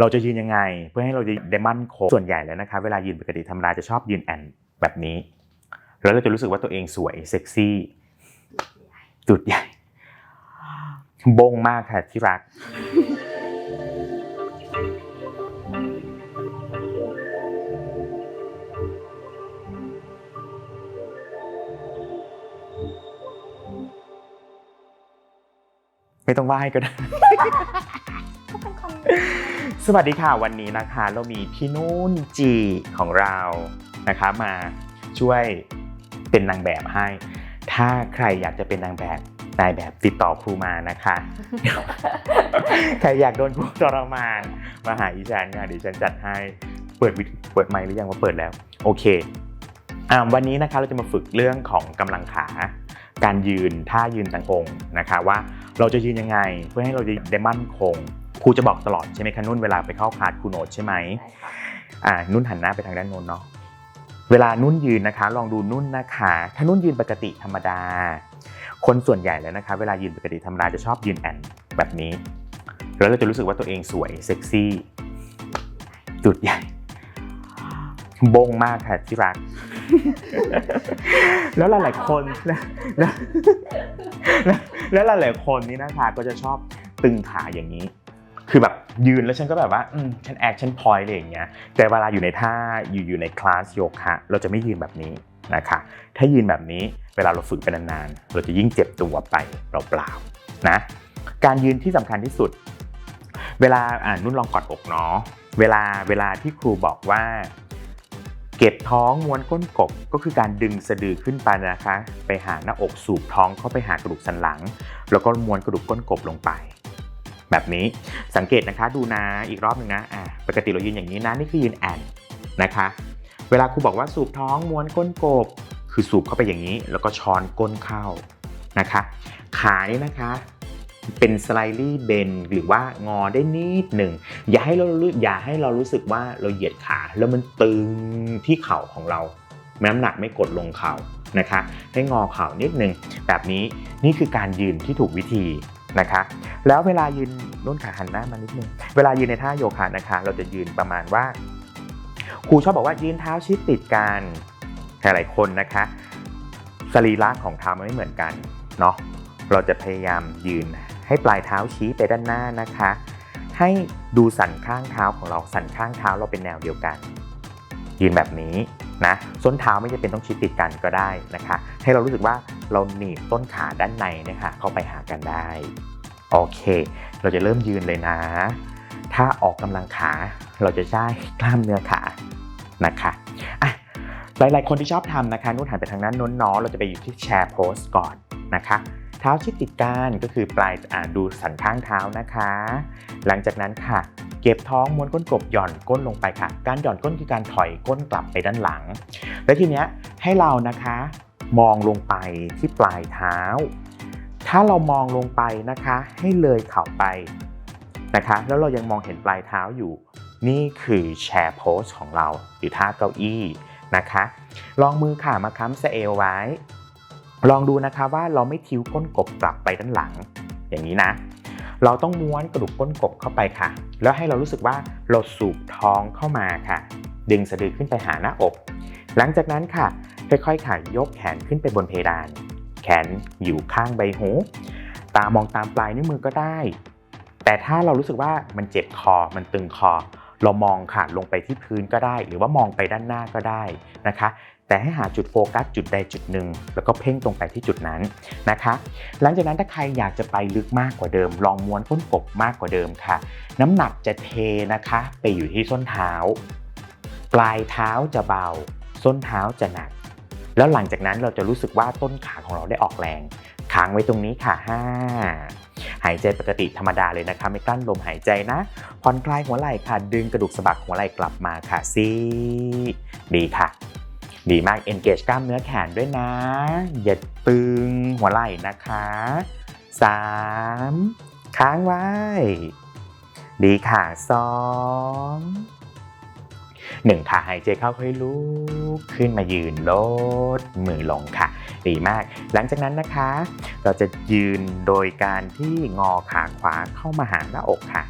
เราจะยืนยังไง เพื่อให้เราจะได้มั่นคงส่วนใหญ่แล้วนะคะ เวลายืนปกติธรรมดาจะชอบยืนแอนแบบนี้ แล้วเราจะรู้สึกว่าตัวเองสวยเซ็กซี่จุดใหญ่บงมากค่ะที่รัก ไม่ต้องไหว้ก็ได้ก็เป็นคอม สวัสดีค่ะวันนี้นะคะเรามีพี่นุ่นจีของเรานะคะมาช่วยเป็นนางแบบให้ ถ้าใครอยากจะเป็นนางแบบนายแบบติดต่อครูมานะคะ ใครอยากโดนครูทรมานมาหาอีฉันค่ะเดี๋ยวฉันจัดให้เปิดวิดเปิดไมค์หรือยังว่าเปิดแล้ว โอเคอ่าวันนี้นะคะเราจะมาฝึกเรื่องของกำลังขา การยืนท่ายืนต่างองค์นะคะว่าเราจะยืนยังไงเพื่อให้เราจะได้มั่นคง ครูจะบอกตลอดใช่ไหมคะนุ่นเวลาไปเข้าคลาสครูโนตใช่ไหมอ่านุ่นหันหน้าไปทางด้านโน้นเนาะเวลานุ่นยืนนะคะ ลองดูนุ่นนะคะ ถ้านุ่นยืนปกติธรรมดา คนส่วนใหญ่แล้วนะคะ เวลายืนปกติธรรมดาจะชอบยืนแอนแบบนี้ แล้วเราจะรู้สึกว่าตัวเองสวยเซ็กซี่จุดใหญ่บงมากค่ะที่รัก แล้วหลายๆคนแล้วแล้วแล้วแล้วหลายๆคนนี่นะคะ ก็จะชอบตึงขาอย่างนี้ คือแบบยืนแล้วฉันก็แบบว่าอืมฉันแอคฉันพอยอะไรอย่างเงี้ยแต่เวลาอยู่ในท่าอยู่อยู่ในคลาสโยคะเราจะไม่ยืนแบบนี้นะคะถ้ายืนแบบนี้เวลาเราฝึกไปนานๆเราจะยิ่งเจ็บตัวไปเปล่าๆนะการยืนที่สำคัญที่สุด เวลาอ่านุ่นลองกอดอกเนาะเวลาเวลาที่ครูบอกว่า เก็บท้องม้วนก้นกบก็คือการดึงสะดือขึ้นไปนะคะ ไปหาหน้าอกสูบท้องเข้าไปหากระดูกสันหลัง แล้วก็ม้วนกระดูกก้นกบลงไป แบบนี้สังเกตนะคะดูนะอีกรอบหนึ่งนะอ่าปกติเรายืนอย่างนี้นะนี่คือยืนแอนนะคะ เวลาครูบอกว่าสูบท้องม้วนก้นกบ คือสูบเข้าไปอย่างนี้ แล้วก็ช้อนก้นเข้านะคะ ขานี่นะคะเป็นสไลลี่เบนหรือว่างอได้นิดหนึ่งอย่าให้เราอย่าให้เรารู้สึกว่าเราเหยียดขาแล้วมันตึงที่เข่าของเราน้ำหนักไม่กดลงเข่านะคะ ให้งอเข่านิดหนึ่งแบบนี้นี่คือการยืนที่ถูกวิธี นะคะ แล้วเวลายืนนุ่นขาหันหน้ามานิดนึง เวลายืนในท่าโยคะนะคะ เราจะยืนประมาณว่า ครูชอบบอกว่ายืนเท้าชิดติดกันหลายๆคนนะคะ สรีระของเท้ามันไม่เหมือนกันเนาะ เราจะพยายามยืนให้ปลายเท้าชี้ไปด้านหน้านะคะ ให้ดูสันข้างเท้าของเราสันข้างเท้าเราเป็นแนวเดียวกัน ยืนแบบนี้นะ ส้นเท้าไม่จำเป็นต้องชิดติดกันก็ได้นะคะ ให้เรารู้สึกว่า เราหนีบต้นขาด้านในเนะคะเข้าไปหากันได้ โอเค เราจะเริ่มยืนเลยนะ ถ้าออกกำลังขาเราจะได้กล้ามเนื้อขานะคะอะหลาย ๆ คนที่ชอบทำนะคะนุ่นหันไปทางนั้นน้นน้อเราจะไปอยู่ที่แชร์โพสก่อนนะคะเท้าชิดติดกันก็คือปลายดูสันข้างเท้านะคะ หลังจากนั้นค่ะ เก็บท้องม้วนก้นกบหย่อนก้นลงไปค่ะ การหย่อนก้นคือการถอยก้นกลับไปด้านหลัง และทีเนี้ยให้เรานะคะ มองลงไปที่ปลายเท้า ถ้าเรามองลงไปนะคะให้เลยเข่าไปนะคะ แล้วเรายังมองเห็นปลายเท้าอยู่ นี่คือแชร์โพสของเราหรือท่าเก้าอี้นะคะ ลองมือขามาค้ำสเอวไว้ ลองดูนะคะว่าเราไม่ทิ้วก้นกบกลับไปด้านหลัง อย่างนี้นะ เราต้องม้วนกระดูกก้นกบเข้าไปค่ะ แล้วให้เรารู้สึกว่าเราสูบท้องเข้ามาค่ะ ดึงสะดือขึ้นไปหาหน้าอก หลังจากนั้นค่ะ ค่อยๆค่ะยกแขนขึ้นไปบนเพดาน แขนอยู่ข้างใบหู ตามองตามปลายนิ้วมือก็ได้ แต่ถ้าเรารู้สึกว่ามันเจ็บคอ มันตึงคอ เรามองค่ะลงไปที่พื้นก็ได้ หรือว่ามองไปด้านหน้าก็ได้นะคะ แต่ให้หาจุดโฟกัสจุดใดจุดหนึ่ง แล้วก็เพ่งตรงไปที่จุดนั้นนะคะ หลังจากนั้นถ้าใครอยากจะไปลึกมากกว่าเดิม ลองม้วนก้นกบมากกว่าเดิมค่ะ น้ำหนักจะเทนะคะ ไปอยู่ที่ส้นเท้า ปลายเท้าจะเบาส้นเท้าจะหนัก แล้วหลังจากนั้นเราจะรู้สึกว่าต้นขาของเราได้ออกแรงค้างไว้ตรงนี้ค่ะ5หายใจปกติธรรมดาเลยนะคะ ไม่กลั้นลมหายใจนะผ่อนคลายหัวไหล่ค่ะ ดึงกระดูกสะบักหัวไหล่กลับมาค่ะซีดีค่ะ ดีมาก engage กล้ามเนื้อแขนด้วยนะอย่าตึงหัวไหล่นะคะ3ค้างไว้ ดีค่ะ2 หนึ่งค่ะหายใจเข้าค่อยลุกขึ้นมายืนลดมือลงค่ะ ดีมาก หลังจากนั้นนะคะ เราจะยืนโดยการที่งอขาขวาเข้ามาหาหน้าอกค่ะ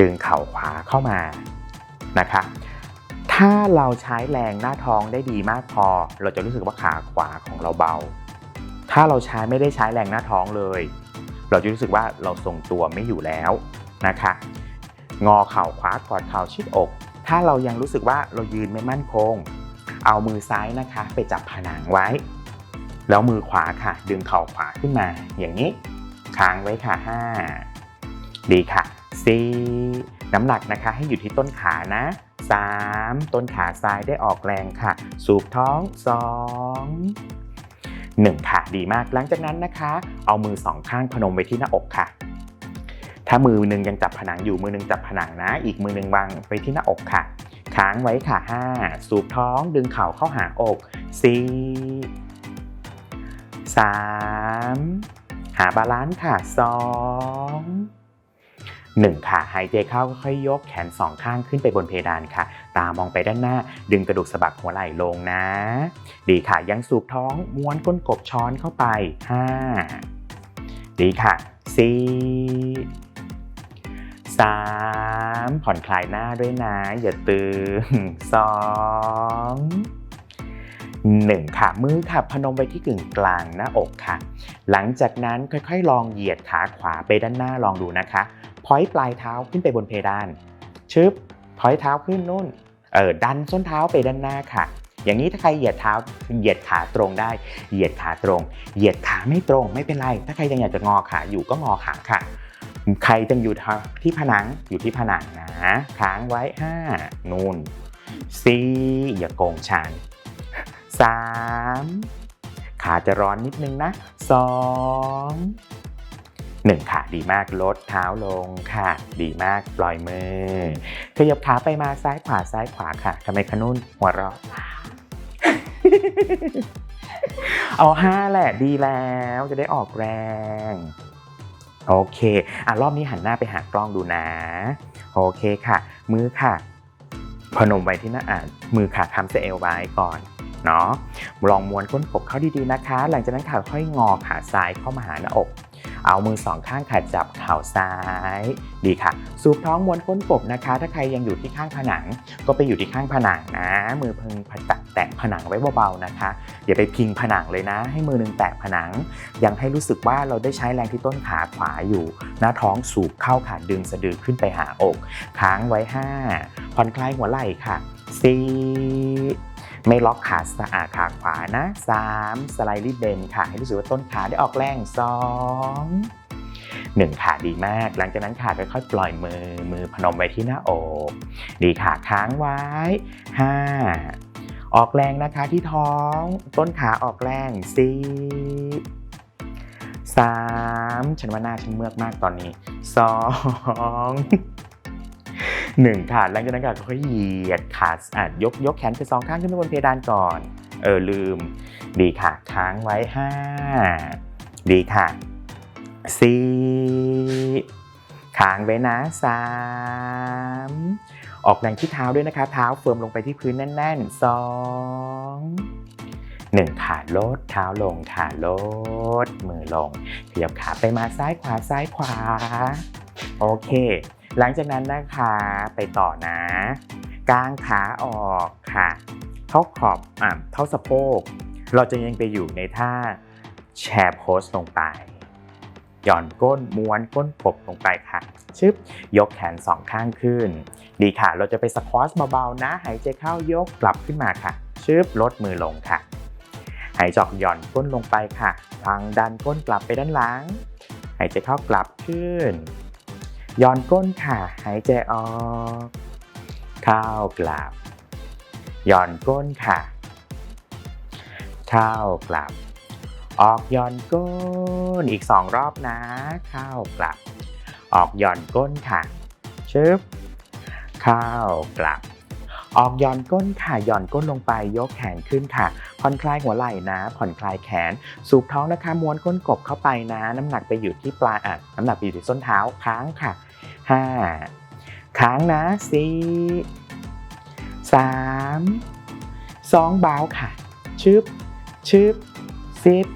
ดึงเข่าขวาเข้ามานะคะ ถ้าเราใช้แรงหน้าท้องได้ดีมากพอ เราจะรู้สึกว่าขาขวาของเราเบา ถ้าเราใช้ไม่ได้ใช้แรงหน้าท้องเลย เราจะรู้สึกว่าเราทรงตัวไม่อยู่แล้วนะคะ งอเข่าขวากอดเข่าชิดอก ถ้าเรายังรู้สึกว่าเรายืนไม่มั่นคง เอามือซ้ายนะคะ ไปจับผนังไว้ แล้วมือขวาค่ะ ดึงเข่าขวาขึ้นมา อย่างนี้ ค้างไว้ค่ะ 5 ดีค่ะ4น้ำหนักนะคะ ให้อยู่ที่ต้นขานะ 3 ต้นขาซ้ายได้ออกแรงค่ะ สูบท้อง 2 1 ค่ะ ดีมาก หลังจากนั้นนะคะ เอามือสองข้างพนมไว้ที่หน้าอกค่ะ ถ้ามือหนึ่งยังจับผนังอยู่มือหนึ่งจับผนังนะ อีกมือหนึ่งวางไปที่หน้าอกค่ะ ค้างไว้ค่ะ 5 สูบท้องดึงเข่าเข้าหาอก 4 3 หาบาลานซ์ค่ะ 2 1 ค่ะ หายใจเข้าค่อยยกแขนสองข้างขึ้นไปบนเพดานค่ะ ตามองไปด้านหน้า ดึงกระดูกสะบักหัวไหล่ลงนะ ดีค่ะ ยังสูบท้อง ม้วนก้นกบช้อนเข้าไป 5 ดีค่ะ 4 3 ผ่อนคลายหน้าด้วยนะ อย่าตึง 2 1ค่ะมือค่ะพนมไปที่กึ่งกลางหน้าอกค่ะ หลังจากนั้นค่อยๆ ลองเหยียดขาขวาไปด้านหน้าลองดูนะคะพอยปลายเท้าขึ้นไปบนเพดานชึบพอยเท้าขึ้นนู่นเออดันส้นเท้าไปด้านหน้าค่ะ อย่างนี้ถ้าใครเหยียดเท้าเหยียดขาตรงได้ เหยียดขาตรง เหยียดขาไม่ตรงไม่เป็นไร ถ้าใครยังอยากจะงอขาอยู่ก็งอขาค่ะ ใครยังอยู่ที่ผนังอยู่ที่ผนังนะค้างไว้5นูนสี่อย่าโกงชันสามขาจะร้อนนิดนึงนะสองหนึ่งค่ะดีมากลดเท้าลงค่ะ ดีมากปล่อยมือขยับขาไปมาซ้ายขวาซ้ายขวาค่ะทำไมขนุ่นหัวเราะเอาห้าแหละดีแล้วจะได้ออกแรง โอเค อะรอบนี้หันหน้าไปหากล้องดูนะ โอเคค่ะ มือค่ะ พนมไว้ที่หน้าอ่านมือค่ะทำเซลไว้ก่อนเนาะลองม้วนก้นกบเข้าดีๆนะคะ หลังจากนั้นค่ะค่อยงอขาซ้ายเข้ามาหาหน้าอก เอามือสองข้างค่ะจับเข่าซ้าย ดีค่ะ สูบท้องม้วนก้นกบนะคะ ถ้าใครยังอยู่ที่ข้างผนัง ก็ไปอยู่ที่ข้างผนังนะ มือพึงตัดแตะผนังไว้เบาๆนะคะ อย่าไปพิงผนังเลยนะ ให้มือหนึ่งแตะผนัง ยังให้รู้สึกว่าเราได้ใช้แรงที่ต้นขาขวาอยู่ หน้าท้องสูบเข้าค่ะดึงสะดือขึ้นไปหาอก ค้างไว้ 5 ผ่อนคลายหัวไหล่ค่ะ4 ไม่ล็อกขาสะอาดขาขวานะ 3 สไลด์รีเบนค่ะ ให้รู้สึกว่าต้นขาได้ออกแรง 2 1ขาดีมาก หลังจากนั้นค่ะค่อยๆปล่อยมือ มือพนมไว้ที่หน้าอก ดีค่ะค้างไว้ 5 ออกแรงนะคะที่ท้อง ต้นขาออกแรง4 3 ฉันว่าหน้าฉันเมือกมากตอนนี้ 2 หนึ่งค่ะหลังจากนั้นค่ะค่อยเหยียดขาอะยกยกแขนไปสองข้างขึ้นไปบนเพดานก่อน เออลืม ดีค่ะ ค้างไว้5ดีค่ะ4ค้างไว้นะ3ออกแรงที่เท้าด้วยนะคะ เท้าเฟิร์มลงไปที่พื้นแน่นๆ2 1ขาลดเท้าลงขาลดมือลงขยับขาไปมาซ้ายขวาซ้ายขวา โอเค หลังจากนั้นนะคะไปต่อนะกางขาออกค่ะ เท่าขอบอะเท่าสะโพก เราจะยังไปอยู่ในท่าแชร์โพสลงไป หย่อนก้นม้วนก้นกบลงไปค่ะ ชึบ ยกแขนสองข้างขึ้น ดีค่ะ เราจะไปสควอชเบาๆนะ หายใจเข้ายกกลับขึ้นมาค่ะ ชึบ ลดมือลงค่ะ หายใจออกหย่อนก้นลงไปค่ะ ทางดันก้นกลับไปด้านหลัง หายใจเข้ากลับขึ้น ย้อนก้นค่ะ หายใจออก เข้ากลับ ย้อนก้นค่ะ เข้ากลับ ออกย้อนก้น อีกสองรอบนะ เข้ากลับ ออกย้อนก้นค่ะ ชึบ เข้ากลับ ออกย่อนก้นค่ะย่อนก้นลงไปยกแขนขึ้นค่ะ ผ่อนคลายหัวไหล่นะ ผ่อนคลายแขน สูบท้องนะคะ ม้วนก้นกบเข้าไปนะ น้ำหนักไปอยู่ที่ปลายอะน้ำหนักไปอยู่ที่ส้นเท้าค้างค่ะห้าค้างนะสี่สามสองเบาค่ะ ชึบชึบสิบ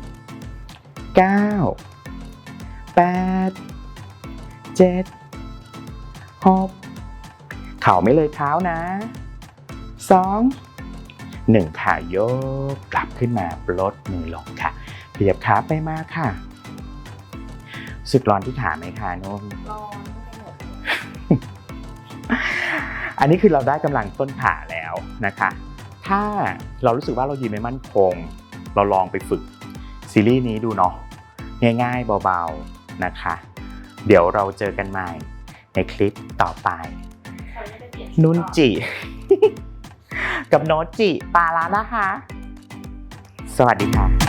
เก้าแปดเจ็ดหกเข่าไม่เลยเท้านะ สองหนึ่งค่ะโยกกลับขึ้นมาลดมือลงค่ะเปียบขาไปมาค่ะรู้สึกร้อนที่ขาไหมคะนุ่มร้อนไปหมดอันนี้คือเราได้กำลังต้นขาแล้วนะคะ ถ้าเรารู้สึกว่าเรายืนไม่มั่นคง เราลองไปฝึกซีรีส์นี้ดูเนาะง่ายๆเบาๆนะคะ เดี๋ยวเราเจอกันใหม่ในคลิปต่อไปเขาจะไปเปลี่ยนนุนจิ กับโนจิปาล้วนะคะ สวัสดีค่ะ